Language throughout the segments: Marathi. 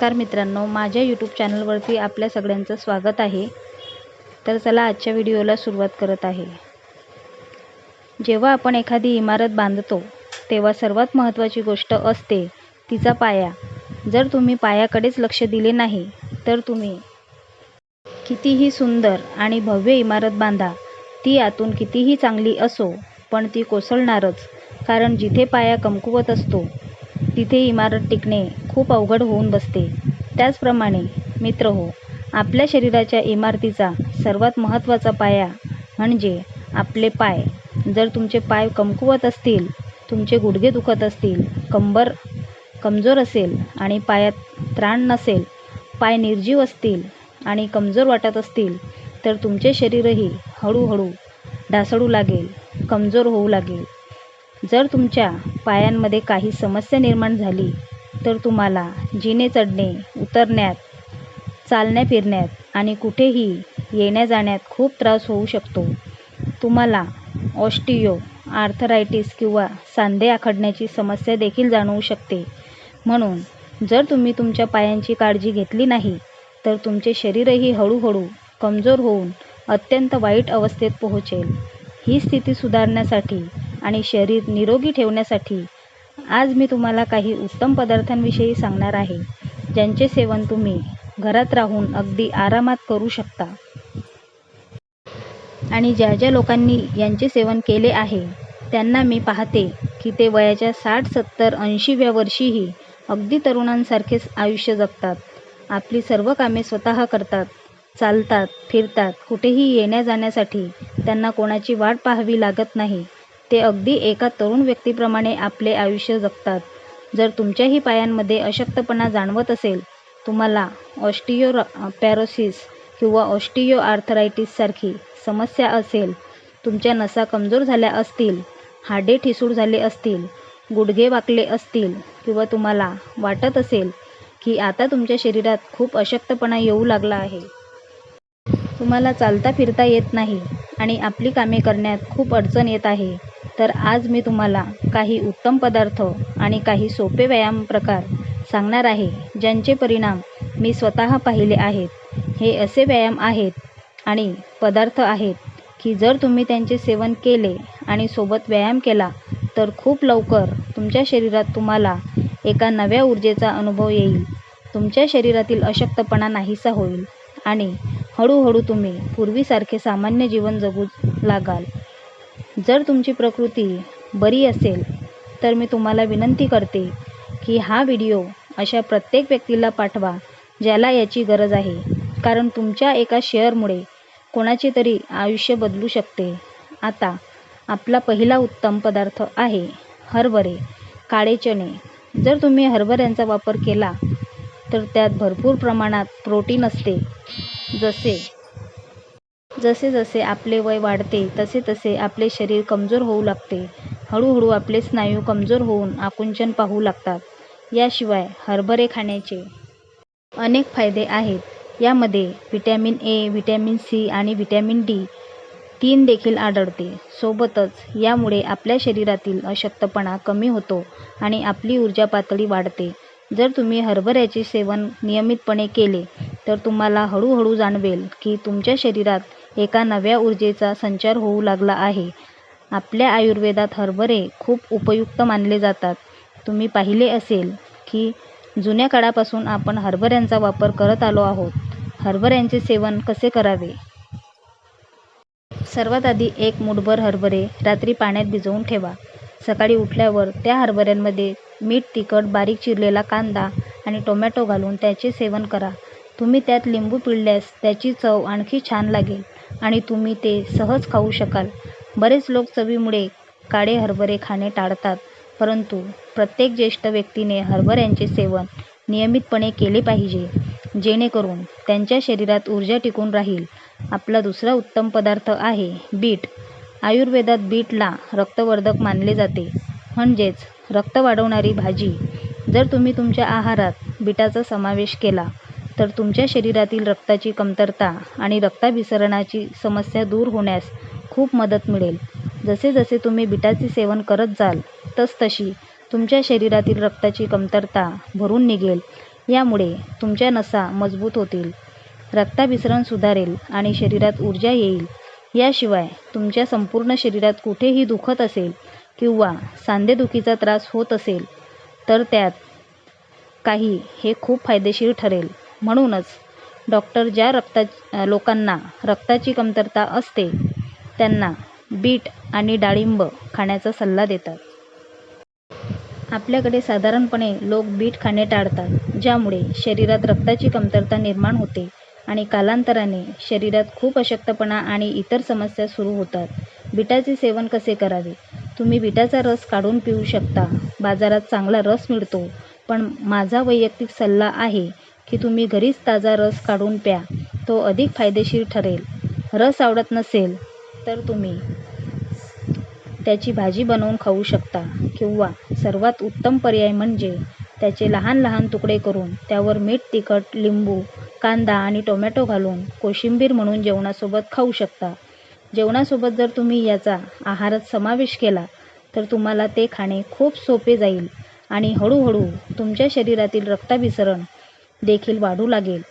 नमस्कार मित्रांनो माझ्या यूट्यूब चॅनलवरती आपल्या सगळ्यांचं स्वागत आहे. तर चला आजच्या व्हिडिओला सुरुवात करत आहे. जेव्हा आपण एखादी इमारत बांधतो तेव्हा सर्वात महत्त्वाची गोष्ट असते तिचा पाया. जर तुम्ही पायाकडेच लक्ष दिले नाही तर तुम्ही कितीही सुंदर आणि भव्य इमारत बांधा ती आतून कितीही चांगली असो पण ती कोसळणारच. कारण जिथे पाया कमकुवत असतो तिथे इमारत टिकणे खूप अवघड होऊन बसते. त्याचप्रमाणे मित्र हो आपल्या शरीराच्या इमारतीचा सर्वात महत्त्वाचा पाया म्हणजे आपले पाय. जर तुमचे पाय कमकुवत असतील तुमचे गुडघे दुखत असतील कंबर कमजोर असेल आणि पायात त्राण नसेल पाय निर्जीव असतील आणि कमजोर वाटत असतील तर तुमचे शरीरही हळूहळू ढासळू लागेल कमजोर होऊ लागेल. जर तुमच्या पायांमध्ये काही समस्या निर्माण झाली तर तुम्हाला जिने चढणे उतरण्यात चालण्या फिरण्यात आणि कुठेही येण्याजाण्यात खूप त्रास होऊ शकतो. तुम्हाला ऑस्टिओ आर्थरायटिस किंवा सांधे आखडण्याची समस्या देखील जाणवू शकते. म्हणून जर तुम्ही तुमच्या पायांची काळजी घेतली नाही तर तुमचे शरीरही हळूहळू कमजोर होऊन अत्यंत वाईट अवस्थेत पोहोचेल. ही स्थिती सुधारण्यासाठी आणि शरीर निरोगी ठेवण्यासाठी आज मी तुम्हाला काही उत्तम पदार्थांविषयी सांगणार आहे ज्यांचे सेवन तुम्ही घरात राहून अगदी आरामात करू शकता. आणि ज्या ज्या लोकांनी यांचे सेवन केले आहे त्यांना मी पाहते की ते वयाच्या साठ सत्तर ऐंशीव्या वर्षीही अगदी तरुणांसारखेच आयुष्य जगतात. आपली सर्व कामे स्वतः करतात चालतात फिरतात कुठेही येण्या जाण्यासाठी त्यांना कोणाची वाट पाहावी लागत नाही. ते अगदी एका तरुण व्यक्तीप्रमाणे आपले आयुष्य जगतात. जर तुमच्याही पायांमध्ये अशक्तपणा जाणवत असेल तुम्हाला ऑस्टिओ पॅरोसिस किंवा ऑस्टिओआर्थरायटिससारखी समस्या असेल तुमच्या नसा कमजोर झाल्या असतील हाडे ठिसूळ झाले असतील गुडघे वाकले असतील किंवा तुम्हाला वाटत असेल की आता तुमच्या शरीरात खूप अशक्तपणा येऊ लागला आहे. तुम्हाला चालता फिरता येत नाही आणि आपली कामे करण्यात खूप अडचण येत आहे. तर आज मी तुम्हाला काही उत्तम पदार्थ आणि काही सोपे व्यायाम प्रकार सांगणार आहे ज्यांचे परिणाम मी स्वतः पाहिले आहेत. हे असे व्यायाम आहेत आणि पदार्थ आहेत की जर तुम्ही त्यांचे सेवन केले आणि सोबत व्यायाम केला तर खूप लवकर तुमच्या शरीरात तुम्हाला एका नव्या ऊर्जेचा अनुभव येईल. तुमच्या शरीरातील अशक्तपणा नाहीसा होईल आणि हळूहळू तुम्ही पूर्वीसारखे सामान्य जीवन जगू लागाल. जर तुमची प्रकृती बरी असेल तर मी तुम्हाला विनंती करते की हा व्हिडिओ अशा प्रत्येक व्यक्तीला पाठवा ज्याला याची गरज आहे. कारण तुमच्या एका शेअरमुळे कोणाचे तरी आयुष्य बदलू शकते. आता आपला पहिला उत्तम पदार्थ आहे हरभरे. काळे चणे. जर तुम्ही हरभऱ्यांचा वापर केला तर त्यात भरपूर प्रमाणात प्रोटीन असते. जसे जसे जसे आपले वय वाढते तसे तसे आपले शरीर कमजोर होऊ लागते. हळूहळू आपले स्नायू कमजोर होऊन आकुंचन पाहू लागतात. याशिवाय हरभरे खाण्याचे अनेक फायदे आहेत. यामध्ये व्हिटॅमिन ए व्हिटॅमिन सी आणि व्हिटॅमिन डी तीन देखील आढळते. सोबतच यामुळे आपल्या शरीरातील अशक्तपणा कमी होतो आणि आपली ऊर्जा पातळी वाढते. जर तुम्ही हरभऱ्याचे सेवन नियमितपणे केले तर तुम्हाला हळूहळू जाणवेल की तुमच्या शरीरात एका नव्या ऊर्जेचा संचार होऊ लागला आहे. आपल्या आयुर्वेदात हरभरे खूप उपयुक्त मानले जातात. तुम्ही पाहिले असेल की जुन्या काळापासून आपण हरभऱ्यांचा वापर करत आलो आहोत. हरभऱ्यांचे सेवन कसे करावे? सर्वात आधी एक मुठभर हरभरे रात्री पाण्यात भिजवून ठेवा. सकाळी उठल्यावर त्या हरभऱ्यांमध्ये मीठ तिखट बारीक चिरलेला कांदा आणि टोमॅटो घालून त्याचे सेवन करा. तुम्ही त्यात लिंबू पिळल्यास त्याची चव आणखी छान लागेल. आणि तुम्ही ते सहज खाऊ शकाल. बरेच लोक चवीमुळे काळे हरभरे खाणे टाळतात परंतु प्रत्येक ज्येष्ठ व्यक्तीने हरभऱ्यांचे सेवन नियमितपणे केले पाहिजे जेणेकरून त्यांच्या शरीरात ऊर्जा टिकून राहील. आपला दुसरा उत्तम पदार्थ आहे बीट. आयुर्वेदात बीटला रक्तवर्धक मानले जाते. म्हणजेच रक्त वाढवणारी भाजी. जर तुम्ही तुमच्या आहारात बीटाचा समावेश केला तर तुमच्या शरीरातील रक्ताची कमतरता आणि रक्ताभिसरणाची समस्या दूर होण्यास खूप मदत मिळेल. जसे जसे तुम्ही बीटाचे सेवन करत जाल तसतशी तुमच्या शरीरातील रक्ताची कमतरता भरून निघेल. यामुळे तुमच्या नसा मजबूत होतील. रक्ताभिसरण सुधारेल आणि शरीरात ऊर्जा येईल. याशिवाय तुमच्या संपूर्ण शरीरात कुठेही दुखत असेल किंवा सांधेदुखीचा त्रास होत असेल तर त्यात काही हे खूप फायदेशीर ठरेल. म्हणूनच डॉक्टर ज्या रक्ता लोकांना रक्ताची कमतरता असते त्यांना बीट आणि डाळिंब खाण्याचा सल्ला देतात. आपल्याकडे साधारणपणे लोक बीट खाणे टाळतात ज्यामुळे शरीरात रक्ताची कमतरता निर्माण होते आणि कालांतराने शरीरात खूप अशक्तपणा आणि इतर समस्या सुरू होतात. बीटाचे सेवन कसे करावे? तुम्ही बीटाचा रस काढून पिऊ शकता. बाजारात चांगला रस मिळतो पण माझा वैयक्तिक सल्ला आहे की तुम्ही घरीच ताजा रस काढून प्या. तो अधिक फायदेशीर ठरेल. रस आवडत नसेल तर तुम्ही त्याची भाजी बनवून खाऊ शकता किंवा सर्वात उत्तम पर्याय म्हणजे त्याचे लहान लहान तुकडे करून त्यावर मीठ तिखट लिंबू कांदा आणि टोमॅटो घालून कोशिंबीर म्हणून जेवणासोबत खाऊ शकता. जेवणासोबत जर तुम्ही याचा आहारात समावेश केला तर तुम्हाला ते खाणे खूप सोपे जाईल आणि हळूहळू तुमच्या शरीरातील रक्ताभिसरण देखील वाढू लागेल.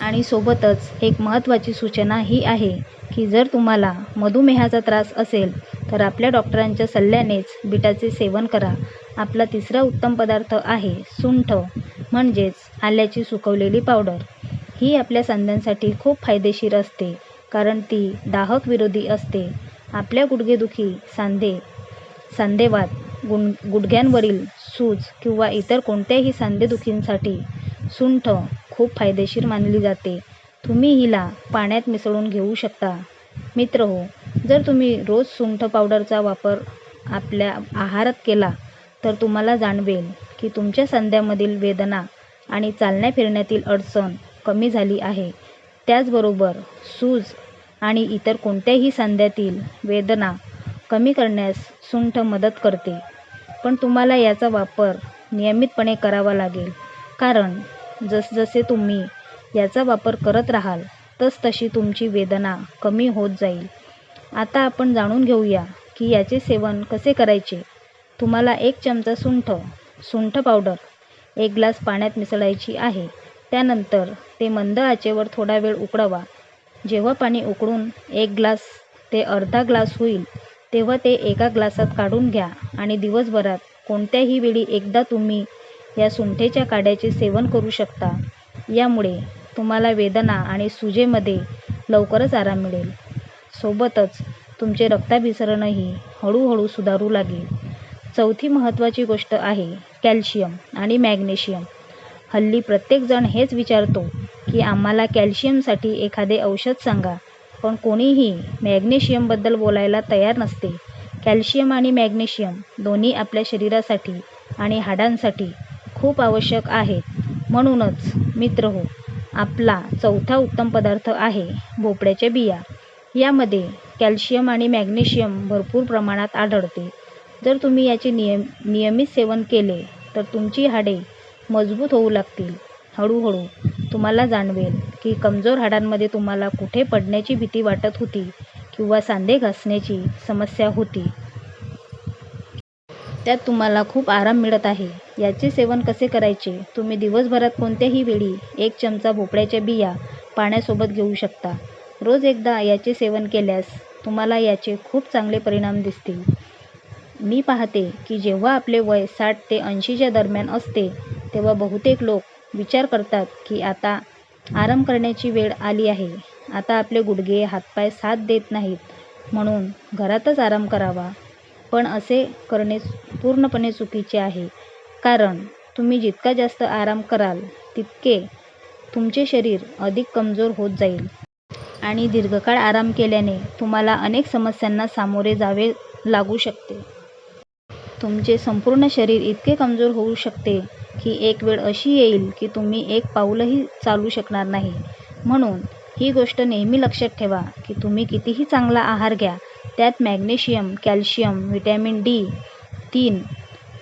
आणि सोबतच एक महत्त्वाची सूचना ही आहे की जर तुम्हाला मधुमेहाचा त्रास असेल तर आपल्या डॉक्टरांच्या सल्ल्यानेच बिटाचे सेवन करा. आपला तिसरा उत्तम पदार्थ आहे सुंठ म्हणजेच आल्याची सुकवलेली पावडर. ही आपल्या सांध्यांसाठी खूप फायदेशीर असते कारण ती दाहक विरोधी असते. आपल्या गुडघेदुखी सांधे सांधेवात गुण गुडघ्यांवरील सूज किंवा इतर कोणत्याही सांधेदुखींसाठी सुंठ खूप फायदेशीर मानली जाते. तुम्ही हिला पाण्यात मिसळून घेऊ शकता. मित्र हो जर तुम्ही रोज सुंठ पावडरचा वापर आपल्या आहारात केला तर तुम्हाला जाणवेल की तुमच्या सांध्यामधील वेदना आणि चालण्या फिरण्यातील अडचण कमी झाली आहे. त्याचबरोबर सूज आणि इतर कोणत्याही सांध्यातील वेदना कमी करण्यास सुंठ मदत करते. पण तुम्हाला याचा वापर नियमितपणे करावा लागेल. कारण जसजसे तुम्ही याचा वापर करत राहाल तसतशी तुमची वेदना कमी होत जाईल. आता आपण जाणून घेऊया की याचे सेवन कसे करायचे. तुम्हाला एक चमचा सुंठ सुंठ पावडर एक ग्लास पाण्यात मिसळायची आहे. त्यानंतर ते मंद आचेवर थोडा वेळ उकळवा. जेव्हा पाणी उकळून एक ग्लास ते अर्धा ग्लास होईल तेव्हा ते एका ग्लासात काढून घ्या आणि दिवसभरात कोणत्याही वेळी एकदा तुम्ही या सुंठेच्या काड्याचे सेवन करू शकता. यामुळे तुम्हाला वेदना आणि सुजेमध्ये लवकरच आराम मिळेल. सोबतच तुमचे रक्ताभिसरणही हळूहळू सुधारू लागेल. चौथी महत्त्वाची गोष्ट आहे कॅल्शियम आणि मॅग्नेशियम. हल्ली प्रत्येकजण हेच विचारतो की आम्हाला कॅल्शियमसाठी एखादे औषध सांगा. पण कोणीही मॅग्नेशियमबद्दल बोलायला तयार नसते. कॅल्शियम आणि मॅग्नेशियम दोन्ही आपल्या शरीरासाठी आणि हाडांसाठी खूप आवश्यक आहेत. म्हणूनच मित्र हो आपला चौथा उत्तम पदार्थ आहे भोपळ्याच्या बिया. यामध्ये कॅल्शियम आणि मॅग्नेशियम भरपूर प्रमाणात आढळते. जर तुम्ही याचे नियम नियमित सेवन केले तर तुमची हाडे मजबूत होऊ लागतील. हळूहळू तुम्हाला जाणवेल. की कमजोर हाडांमध्ये तुम्हाला कुठे पडण्याची भीती वाटत होती किंवा सांधे घासण्याची समस्या होती? त्यात तुम्हाला खूप आराम मिळत आहे. याचे सेवन कसे करायचे? तुम्ही दिवसभरात कोणत्याही वेळी एक चमचा भोपळ्याच्या बिया पाण्यासोबत घेऊ शकता. रोज एकदा याचे सेवन केल्यास तुम्हाला याचे खूप चांगले परिणाम दिसतील. मी पाहते की जेव्हा आपले वय साठ ते ऐंशीच्या दरम्यान असते तेव्हा बहुतेक लोक विचार करतात की आता आराम करण्याची वेळ आली आहे. आता आपले गुडघे हातपाय साथ देत नाहीत. म्हणून घरातच आराम करावा. पण असे करणे पूर्णपणे चुकीचे आहे. कारण तुम्ही जितका जास्त आराम कराल तितके तुमचे शरीर अधिक कमजोर होत जाईल. आणि दीर्घकाळ आराम केल्याने तुम्हाला अनेक समस्यांना सामोरे जावे लागू शकते. तुमचे संपूर्ण शरीर इतके कमजोर होऊ शकते की एक वेळ अशी येईल की तुम्ही एक पाऊलही चालू शकणार नाही. म्हणून ही गोष्ट नेहमी लक्षात ठेवा की तुम्ही कितीही चांगला आहार घ्या त्यात मॅग्नेशियम कॅल्शियम व्हिटॅमिन डी तीन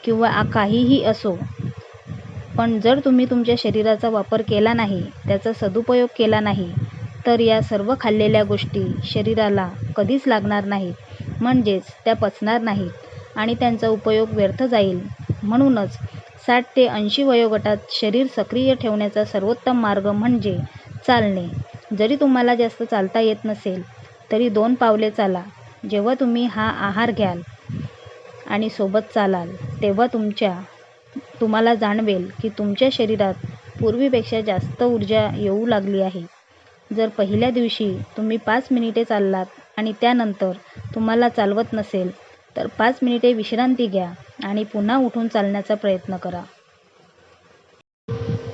किंवा काहीही असो. पण जर तुम्ही तुमच्या शरीराचा वापर केला नाही त्याचा सदुपयोग केला नाही तर या सर्व खाल्लेल्या गोष्टी शरीराला कधीच लागणार नाहीत म्हणजेच त्या पचणार नाहीत आणि त्यांचा उपयोग व्यर्थ जाईल. म्हणूनच साठ ते ऐंशी वयोगटात शरीर सक्रिय ठेवण्याचा सर्वोत्तम मार्ग म्हणजे चालणे. जरी तुम्हाला जास्त चालता येत नसेल तरी दोन पावले चाला. जेव्हा तुम्ही हा आहार घ्याल आणि सोबत चालाल तेव्हा तुमच्या तुम्हाला जाणवेल की तुमच्या शरीरात पूर्वीपेक्षा जास्त ऊर्जा येऊ लागली आहे. जर पहिल्या दिवशी तुम्ही पाच मिनिटे चाललात आणि त्यानंतर तुम्हाला चालवत नसेल तर पाच मिनिटे विश्रांती घ्या. आणि पुन्हा उठून चालण्याचा प्रयत्न करा.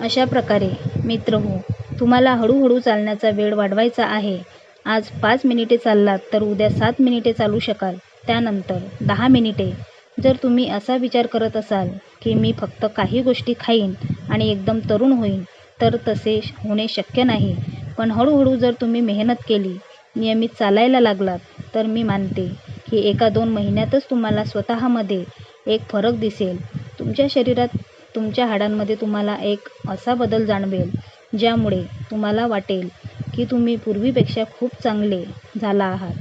अशा प्रकारे मित्र हो तुम्हाला हळूहळू चालण्याचा वेळ वाढवायचा आहे. आज पाच मिनिटे चाललात तर उद्या सात मिनिटे चालू शकाल. त्यानंतर दहा मिनिटे. जर तुम्ही असा विचार करत असाल की मी फक्त काही गोष्टी खाईन आणि एकदम तरुण होईन तर तसे होणे शक्य नाही. पण हळूहळू जर तुम्ही मेहनत केली नियमित चालायला लागलात तर मी मानते की एका दोन महिन्यातच तुम्हाला स्वतःमध्ये एक फरक दिसेल. तुमच्या शरीरात तुमच्या हाडांमध्ये तुम्हाला एक असा बदल जाणवेल ज्यामुळे तुम्हाला वाटेल की तुम्ही पूर्वीपेक्षा खूप चांगले झाला आहात.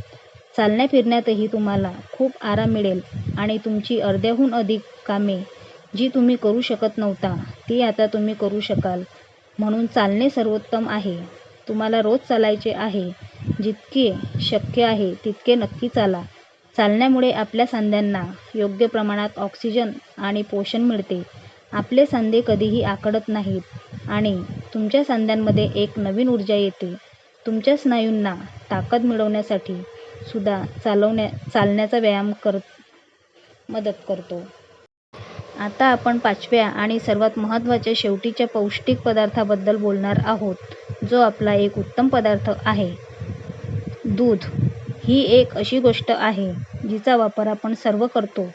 चालण्या फिरण्यातही तुम्हाला खूप आराम मिळेल आणि तुमची अर्ध्याहून अधिक कामे जी तुम्ही करू शकत नव्हता ती आता तुम्ही करू शकाल. म्हणून चालणे सर्वोत्तम आहे. तुम्हाला रोज चालायचे आहे जितके शक्य आहे तितके नक्की चाला. चालण्यामुळे आपल्या सांध्यांना योग्य प्रमाणात ऑक्सिजन आणि पोषण मिळते. आपले सांधे कधीही आकडत नाहीत आणि तुमच्या सांध्यांमध्ये एक नवीन ऊर्जा येते. तुमच्या स्नायूंना ताकद मिळवण्यासाठी सुद्धा चालवण्या चालण्याचा व्यायाम कर मदत करतो. आता आपण पाचव्या आणि सर्वात महत्त्वाच्या शेवटीच्या पौष्टिक पदार्थाबद्दल बोलणार आहोत जो आपला एक उत्तम पदार्थ आहे. दूध. ही एक अशी गोष्ट आहे जिचा वापर आपण सर्व करतो.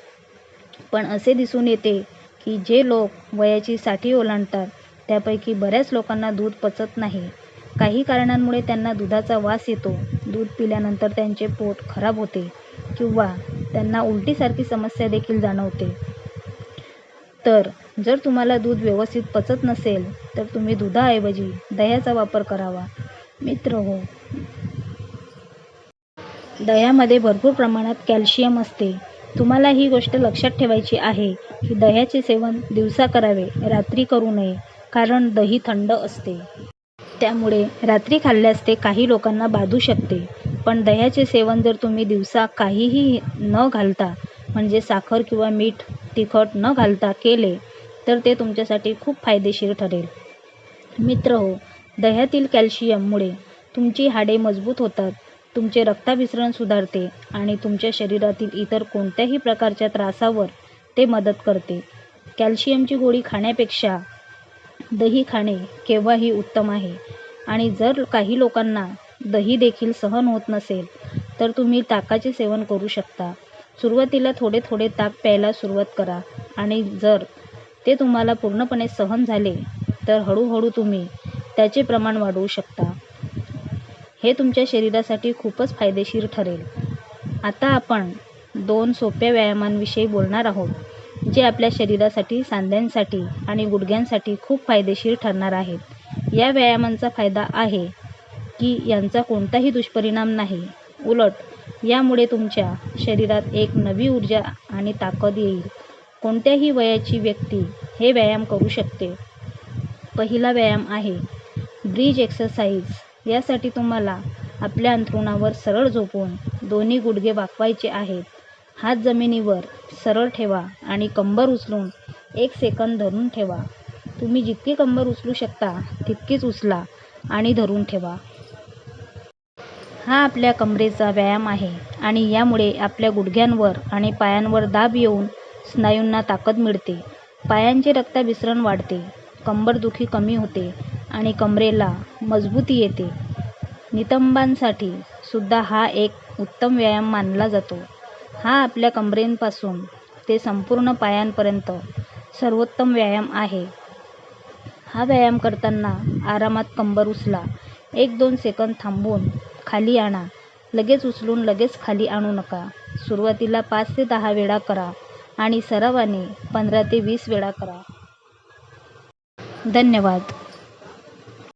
पण असे दिसून येते की जे लोक वयाची साठी ओलांडतात त्यापैकी बऱ्याच लोकांना दूध पचत नाही. काही कारणांमुळे त्यांना दुधाचा वास येतो. दूध पिल्यानंतर त्यांचे पोट खराब होते किंवा त्यांना उलटीसारखी समस्या देखील जाणवते. तर जर तुम्हाला दूध व्यवस्थित पचत नसेल तर तुम्ही दुधाऐवजी दह्याचा वापर करावा. मित्र हो दह्यामध्ये भरपूर प्रमाणात कॅल्शियम असते. तुम्हाला ही गोष्ट लक्षात ठेवायची आहे की दह्याचे सेवन दिवसा करावे रात्री करू नये कारण दही थंड असते. त्यामुळे रात्री खाल्ल्यास ते काही लोकांना बाधू शकते. पण दह्याचे सेवन जर तुम्ही दिवसा काहीही न घालता म्हणजे साखर किंवा मीठ तिखट न घालता केले तर ते तुमच्यासाठी खूप फायदेशीर ठरेल. मित्र हो दह्यातील कॅल्शियममुळे तुमची हाडे मजबूत होतात. तुमचे रक्ताभिसरण सुधारते आणि तुमच्या शरीरातील इतर कोणत्याही प्रकारच्या त्रासावर ते मदत करते. कॅल्शियमची गोळी खाण्यापेक्षा दही खाणे केव्हाही उत्तम आहे. आणि जर काही लोकांना दही देखील सहन होत नसेल तर तुम्ही ताकाचे सेवन करू शकता. सुरुवातीला थोडे थोडे ताक प्यायला सुरुवात करा. आणि जर ते तुम्हाला पूर्णपणे सहन झाले तर हळूहळू तुम्ही त्याचे प्रमाण वाढवू शकता. हे तुमच्या शरीरासाठी खूपच फायदेशीर ठरेल. आता आपण दोन सोप्या व्यायामांविषयी बोलणार आहोत जे आपल्या शरीरासाठी सांध्यांसाठी आणि गुडघ्यांसाठी खूप फायदेशीर ठरणार आहेत. या व्यायामांचा फायदा आहे की यांचा कोणताही दुष्परिणाम नाही. उलट यामुळे तुमच्या शरीरात एक नवी ऊर्जा आणि ताकद येईल. कोणत्याही वयाची व्यक्ती हे व्यायाम करू शकते. पहिला व्यायाम आहे ब्रिज एक्सरसाइज. यासाठी तुम्हाला आपल्या अंथरुणावर सरळ झोपून दोन्ही गुडघे वाकवायचे आहेत. हात जमिनीवर सरळ ठेवा आणि कंबर उचलून एक सेकंद धरून ठेवा. तुम्ही जितकी कंबर उचलू शकता तितकीच उचला आणि धरून ठेवा. हा आपल्या कमरेचा व्यायाम आहे आणि यामुळे आपल्या गुडघ्यांवर आणि पायांवर दाब येऊन स्नायूंना ताकद मिळते. पायांचे रक्ताभिसरण वाढते. कंबरदुखी कमी होते. आणि कमरेला मजबूती येते. नितंबांसाठी सुद्धा हा एक उत्तम व्यायाम मानला जातो. हा आपल्या कमरेपासून ते संपूर्ण पायांपर्यंत सर्वोत्तम व्यायाम आहे. हा व्यायाम करताना आरामात कंबर उचला एक दोन सेकंद थांबून खाली आणा लगेच उचलून लगेच खाली आणू नका. सुरुवातीला पाच ते दहा वेळा करा आणि सरावाने पंधरा ते वीस वेळा करा. धन्यवाद.